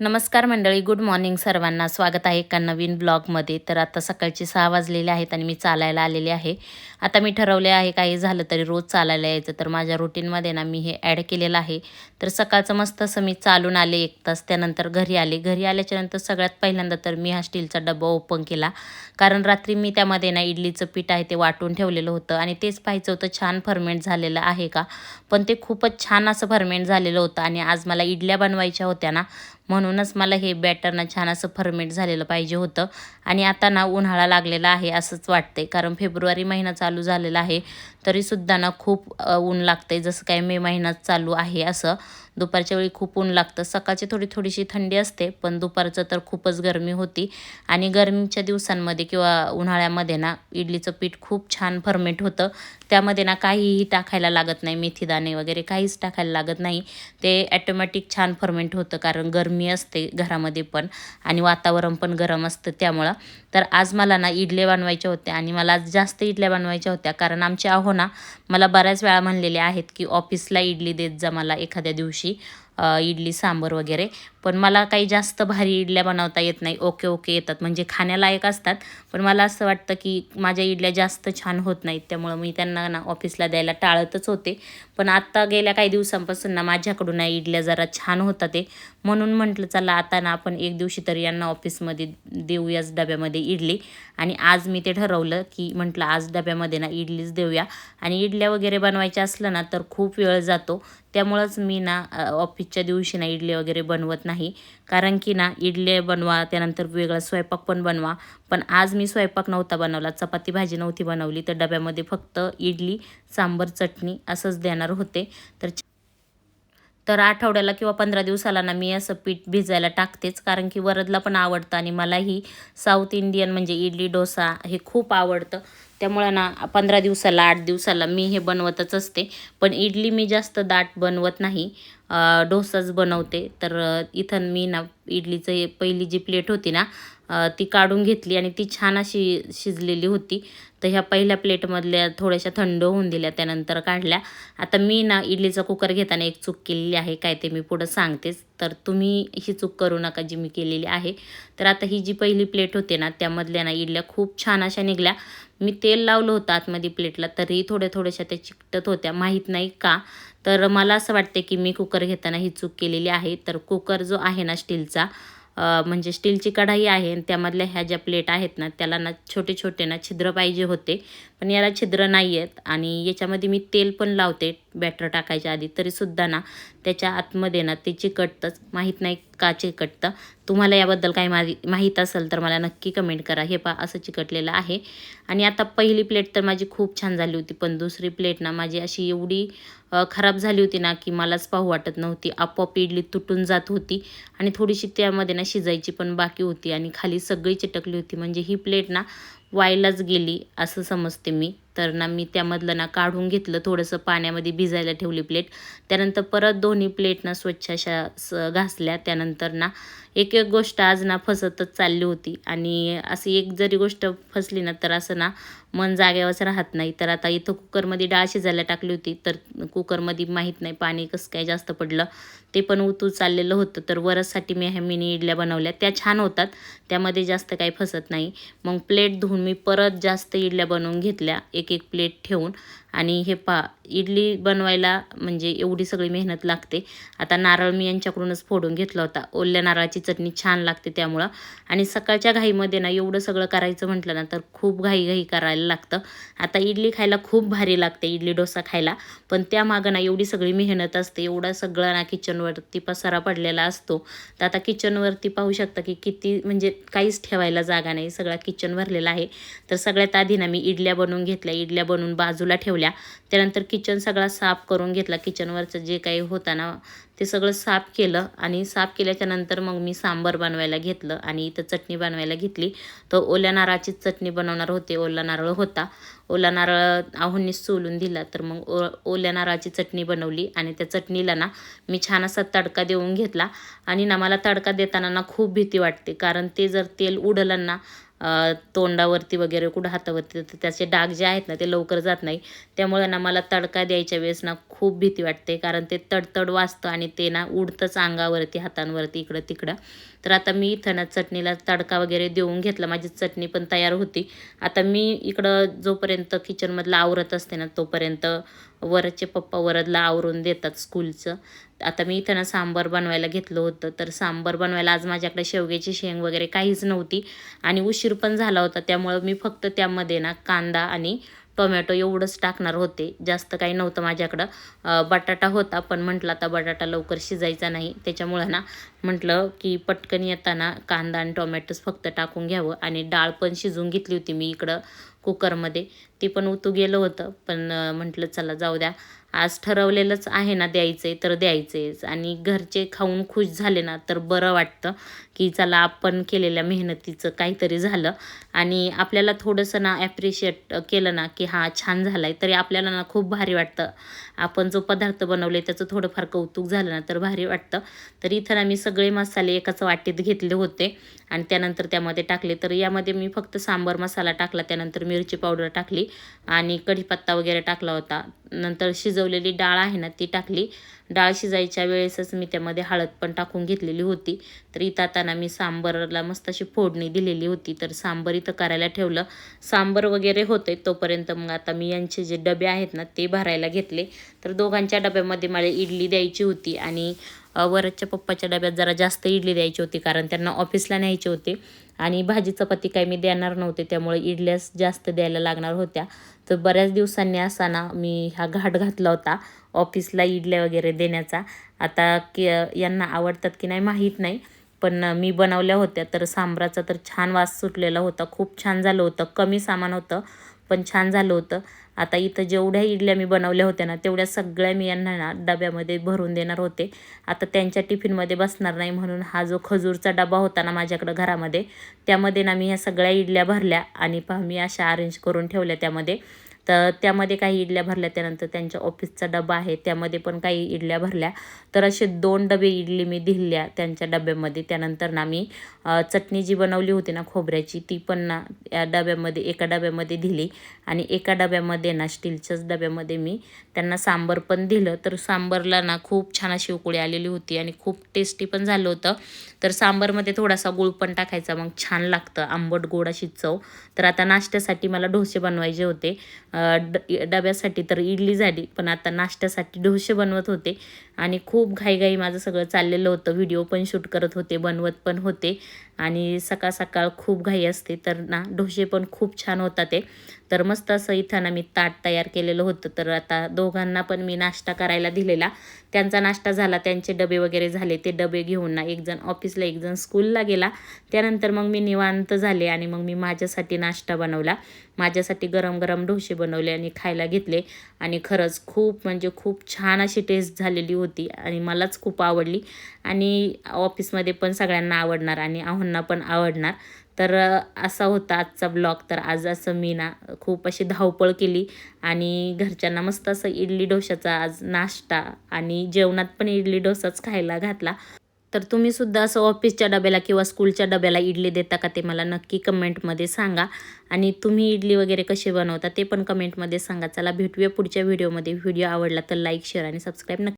नमस्कार मंडळी good morning सर्वांना. स्वागत आहे एका नवीन ब्लॉगमध्ये तर आता सकाळचे सहा वाजलेले आहेत आणि मी चालायला आलेले आहे. आता मी ठरवले आहे काही झालं तरी रोज चालायला यायचं. तर माझ्या रुटीनमध्ये ना मी हे ॲड केलेलं आहे. तर सकाळचं मस्त असं मी चालून आले एक तास. त्यानंतर घरी आले. घरी आल्याच्यानंतर सगळ्यात पहिल्यांदा तर मी हा स्टीलचा डब्बा ओपन केला. कारण रात्री मी त्यामध्ये ना इडलीचं पीठ आहे ते वाटून ठेवलेलं होतं. आणि तेच पाहायचं होतं छान फर्मेंट झालेलं आहे का? पण ते खूपच छान असं फर्मेंट झालेलं होतं. आणि आज मला इडल्या बनवायच्या होत्या ना. म्हणूनच मला हे बॅटर ना छान असं फर्मेट झालेलं पाहिजे होतं. आणि आता ना उन्हाळा लागलेला आहे असंच वाटते कारण फेब्रुवारी महिना चालू झालेला आहे तरीसुद्धा ना खूप ऊन लागते जसं काय मे महिनाच चालू आहे असं. दुपारच्या वेळी खूप ऊन लागतं. सकाळची थोडी थोडीशी थंडी असते पण दुपारचं तर खूपच गरमी होती. आणि गरमीच्या दिवसांमध्ये किंवा उन्हाळ्यामध्ये ना इडलीचं पीठ खूप छान फर्मेंट होतं. त्यामध्ये ना काहीही टाकायला लागत नाही मेथीदाणे वगैरे काहीच टाकायला लागत नाही. ते ॲटोमॅटिक छान फर्मेंट होतं कारण गरमी असते घरामध्ये पण आणि वातावरण पण गरम असतं त्यामुळं. तर आज मला ना इडल्या बनवायच्या होत्या आणि मला आज जास्त इडल्या बनवायच्या होत्या कारण आमचे आहो ना मला बऱ्याच वेळा म्हणलेले आहेत की ऑफिसला इडली देत जा मला एखाद्या दिवशी. इडली सांबर वगैरे. पण मला काही जास्त भारी इडल्या बनवता येत नाही. ओके ओके येतात. म्हणजे खाण्यालायक असतात. पण मला असं वाटतं की माझ्या इडल्या जास्त छान होत नाहीत. त्यामुळं मी त्यांना ना ऑफिसला द्यायला टाळतच होते. पण आत्ता गेल्या काही दिवसांपासून ना माझ्याकडून ना इडल्या जरा छान होतात ते. म्हणून म्हटलं चला आता ना आपण एक दिवशी तरी यांना ऑफिसमध्ये देऊयाच डब्यामध्ये इडली. आणि आज मी ते ठरवलं की म्हटलं आज डब्यामध्ये ना इडलीच देऊया. आणि इडल्या वगैरे बनवायच्या असलं ना तर खूप वेळ जातो. त्यामुळंच मी ना ऑफिसच्या दिवशी ना इडली वगैरे बनवत नाही. कारण की ना इडली बनवा त्यानंतर वेगळा स्वयंपाक पण बनवा. पण आज मी स्वयंपाक नव्हता बनवला चपाती भाजी नव्हती बनवली. तर डब्यामध्ये फक्त इडली सांबर चटणी असंच देणार होते. तर तर आठवड्याला किंवा पंधरा दिवसाला ना मी असं पीठ भिजायला टाकतेच. कारण की वरदला पण आवडतं आणि मलाही साऊथ इंडियन म्हणजे इडली डोसा हे खूप आवडतं. त्यामुळं ना पंधरा दिवसाला आठ दिवसाला मी हे बनवतच असते. पण इडली मी जास्त दाट बनवत नाही. डोसाच बनवते. तर इथं मी ना इडलीचं पहिली जी प्लेट होती ना ती काढून घेतली आणि ती छान अशी शिजलेली होती. तर ह्या पहिल्या प्लेटमधल्या थोड्याशा थंड होऊन दिल्या त्यानंतर काढल्या. आता मी ना इडलीचा कुकर घेताना एक चूक केलेली आहे काय ते मी पुढं सांगतेच. तर तुम्ही ही चूक करू नका जी मी केलेली आहे. तर आता ही जी पहिली प्लेट होते ना त्यामधल्या ना इडल्या खूप छान अशा निघल्या. मी तेल लावलं होतं आतमध्ये प्लेटला तरी थोड्या थोड्याशा त्या चिकटत होत्या. माहीत नाही का? तर मला असं वाटते की मी कुकर घेताना ही चूक केलेली आहे. तर कुकर जो आहे ना स्टीलचा म्हणजे स्टीलची कढाई आहे आणि त्यामधल्या ह्या ज्या प्लेट आहेत ना त्याला ना छोटे छोटे ना छिद्र पाहिजे होते. पण याला छिद्र नाही आहेत आणि याच्यामध्ये मी तेल पण लावते. बॅटर टाकायच्या आधी तरीसुद्धा ना त्याच्या आतमध्ये ना ते चिकटतंच माहीत नाही का चिकटतं? तुम्हाला याबद्दल काही माहि माहीत असेल तर मला नक्की कमेंट करा. हे पा असं चिकटलेलं आहे. आणि आता पहिली प्लेट तर माझी खूप छान झाली होती पण दुसरी प्लेट ना माझी अशी एवढी खराब झाली होती ना की मलाच पाहू वाटत नव्हती. आपोआप इडली तुटून जात होती आणि थोडीशी त्यामध्ये ना शिजायची पण बाकी होती आणि खाली सगळी चिटकली होती. म्हणजे ही प्लेट ना वायलाच गेली असं समजते मी. तर ना मी त्यामधलं ना काढून घेतलं थोडंसं पाण्यामध्ये भिजायला ठेवली प्लेट त्यानंतर परत दोन्ही प्लेट ना स्वच्छ अशा स घासल्या. त्यानंतर ना एक एक गोष्ट आज ना फसतच चालली होती. आणि अशी एक जरी गोष्ट फसली ना तर असं ना मन जाग्यावरच राहत नाही. तर आता इथं कुकरमध्ये डाळ शिजायला टाकली होती तर कुकरमध्ये माहीत नाही पाणी कसं काय जास्त पडलं. ते पण उतू चाललेलं होतं तर वरससाठी मी ह्या मिनी इडल्या बनवल्या. त्या छान होतात त्यामध्ये जास्त काही फसत नाही. मग प्लेट धुवून मी परत जास्त इडल्या बनवून घेतल्या एक एक प्लेट ठेवून. आणि हे पा इडली बनवायला म्हणजे एवढी सगळी मेहनत लागते. आता नारळ मी यांच्याकडूनच फोडून घेतला होता. ओल्या नारळाची चटणी छान लागते त्यामुळं. आणि सकाळच्या घाईमध्ये ना एवढं सगळं करायचं म्हटलं ना तर खूप घाई घाई करायला लागतं. आता इडली खायला खूप भारी लागते इडली डोसा खायला. पण त्यामागं ना एवढी सगळी मेहनत असते एवढा सगळं ना किचनवरती पसारा पडलेला असतो. तर आता किचनवरती पाहू शकता की किती म्हणजे काहीच ठेवायला जागा नाही सगळा किचन भरलेला आहे. तर सगळ्यात आधी ना मी इडल्या बनवून घेतल्या इडल्या बनवून बाजूला ठेवल्या. त्यानंतर किचन सगळा साफ करून घेतला. किचनवरचं जे काही होतं ना ते सगळं साफ केलं आणि साफ केल्याच्यानंतर मग मी सांबर बनवायला घेतलं आणि इथं चटणी बनवायला घेतली. तर ओल्या नारळाचीच चटणी बनवणार होते. ओला नारळ होता. ओला नारळ आहोंनी सोलून दिला. तर मग ओ ओल्या नारळाची चटणी बनवली आणि त्या चटणीला ना मी छान असा तडका देऊन घेतला. आणि ना मला तडका देताना ना खूप भीती वाटते. कारण ते जर तेल उडलं ना तोंडावरती वगैरे कुठं हातावरती तर त्याचे डाग जे आहेत ना ते लवकर जात नाही. त्यामुळे ना मला तडका द्यायच्या वेळेस ना खूप भीती वाटते कारण ते तडतड वाजतं आणि ते ना उडतंच अंगावरती हातांवरती इकडं तिकडं. तर आता मी इथं ना चटणीला तडका वगैरे देऊन घेतला. माझी चटणी पण तयार होती. आता मी इकडं जोपर्यंत किचनमधलं आवरत असते ना तोपर्यंत वरचे पप्पा वरदला आवरून देतात स्कूलचं. आता मी इथं ना सांबार बनवायला घेतलं होतं तर सांबार बनवायला आज माझ्याकडे शेवग्याची शेंग वगैरे काहीच नव्हती आणि उशीर पण झाला होता त्यामुळं मी फक्त त्यामध्ये ना कांदा आणि टोमॅटो एवढंच टाकणार होते. जास्त काही नव्हतं माझ्याकडं. बटाटा होता पण म्हटलं आता बटाटा लवकर शिजायचा नाही. त्याच्यामुळं ना म्हटलं की पटकन येताना कांदा आणि टोमॅटोच फक्त टाकून घ्यावं आणि डाळ पण शिजवून घेतली होती मी इकडं. कुकरमध्ये ती पण उतू गेलं होतं. पण म्हटलं चला जाऊ द्या. आज ठरवलेलंच आहे ना द्यायचं आहे तर द्यायचेच आणि घरचे खाऊन खुश झाले ना तर बरं वाटतं की चला आपण केलेल्या मेहनतीचं काहीतरी झालं. आणि आपल्याला थोडंसं ना ॲप्रिशिएट केलं ना की हा छान झाला आहे तरी आपल्याला ना खूप भारी वाटतं. आपण जो पदार्थ बनवले त्याचं थोडंफार कौतुक झालं ना तर भारी वाटतं. तर इथं ना मी सगळे मसाले एकाच वाटीत घेतले होते. आणि त्यानंतर त्यामध्ये टाकले. तर यामध्ये मी फक्त सांबर मसाला टाकला. त्यानंतर मिरची पावडर टाकली. आणि कढीपत्ता वगैरे टाकला होता. नंतर शिजव शिजवलेली डाळ आहे ना ती टाकली. डाळ शिजायच्या वेळेसच मी त्यामध्ये हळद पण टाकून घेतलेली होती. तर इथं आता मी सांबरला मस्त अशी फोडणी दिलेली होती. तर सांबर इथं करायला ठेवलं. सांबर वगैरे होते तोपर्यंत मग आता मी यांचे जे डबे आहेत ना ते भरायला घेतले. तर दोघांच्या डब्यामध्ये मला इडली द्यायची होती आणि वरच्या पप्पाच्या डब्यात जरा जास्त इडली द्यायची होती कारण त्यांना ऑफिसला न्यायचे होते आणि भाजी चपाती काही मी देणार नव्हते त्यामुळे इडल्याच जास्त द्यायला लागणार होत्या. तर बऱ्याच दिवसांनी असा ना मी हा घाट घातला होता ऑफिसला इडल्या वगैरे देण्याचा. आता की यांना आवडतात की नाही माहीत नाही पण मी बनवल्या होत्या तर सांबराचा तर छान वास सुटलेला होता खूप छान झालं होतं कमी सामान होतं पण छान झालं होतं. आता इथं जेवढ्या इडल्या मी बनवल्या होत्या ना तेवढ्या सगळ्या मी यांना ना डब्यामध्ये भरून देणार होते. आता त्यांच्या टिफिनमध्ये बसणार नाही म्हणून हा जो खजूरचा डबा होता ना माझ्याकडं घरामध्ये त्यामध्ये ना मी ह्या सगळ्या इडल्या भरल्या आणि पहा मी अशा अरेंज करून ठेवल्या त्यामध्ये. तर त्यामध्ये काही इडल्या भरल्या त्यानंतर त्यांच्या ऑफिसचा डबा आहे त्यामध्ये पण काही इडल्या भरल्या. तर असे दोन डबे इडली मी दिल्या त्यांच्या डब्यामध्ये. त्यानंतर ना मी चटणी जी बनवली होती ना खोबऱ्याची ती पण ना या डब्यामध्ये एका डब्यामध्ये दिली. आणि एका डब्यामध्ये ना स्टीलच्याच डब्यामध्ये मी त्यांना सांबर पण दिलं. तर सांबरला ना खूप छान अशी उकळी आलेली होती आणि खूप टेस्टी पण झालं होतं. तर सांबरमध्ये थोडासा गुळ पण टाकायचा मग छान लागतं. आंबट गोड अशी चव. तर आता नाश्त्यासाठी मला डोसे बनवायचे होते. ड डब्यासाठी तर इडली झाली पण आता नाश्त्यासाठी डोसे बनवत होते. आणि खूप घाईघाई माझं सगळं चाललेलं होतं. व्हिडिओ पण शूट करत होते बनवत पण होते. आणि सकाळ सकाळ खूप घाई असते. तर ना डोसे पण खूप छान होतात ते. तर मस्त असं इथं ना मी ताट तयार केलेलं होतं. तर आता दोघांना पण मी नाश्ता करायला दिलेला. त्यांचा नाश्ता झाला त्यांचे डबे वगैरे झाले. ते डबे घेऊन ना एकजण ऑफिसला एकजण स्कूलला गेला. त्यानंतर मग मी निवांत झाले आणि मग मी माझ्यासाठी नाश्ता बनवला. माझ्यासाठी गरम गरम डोसे बनवले आणि खायला घेतले. आणि खरंच खूप म्हणजे खूप छान अशी टेस्ट झालेली होती. होती आणि मलाच खूप आवडली. आणि ऑफिसमध्ये पण सगळ्यांना आवडणार आणि आहोंना पण आवडणार. तर असा होता आजचा ब्लॉग. तर आज असं मी ना खूप अशी धावपळ केली आणि घरच्यांना मस्त असं इडली डोशाचा आज नाश्ता आणि जेवणात पण इडली डोसाच खायला घातला. तर तुम्ही सुद्धा असं ऑफिसच्या डब्याला किंवा स्कूलच्या डब्याला इडली देता का ते मला नक्की कमेंटमध्ये सांगा. आणि तुम्ही इडली वगैरे कशी बनवता ते पण कमेंटमध्ये सांगा. चला भेटूया पुढच्या व्हिडिओमध्ये. व्हिडिओ आवडला तर लाईक शेअर आणि सबस्क्राईब नक्की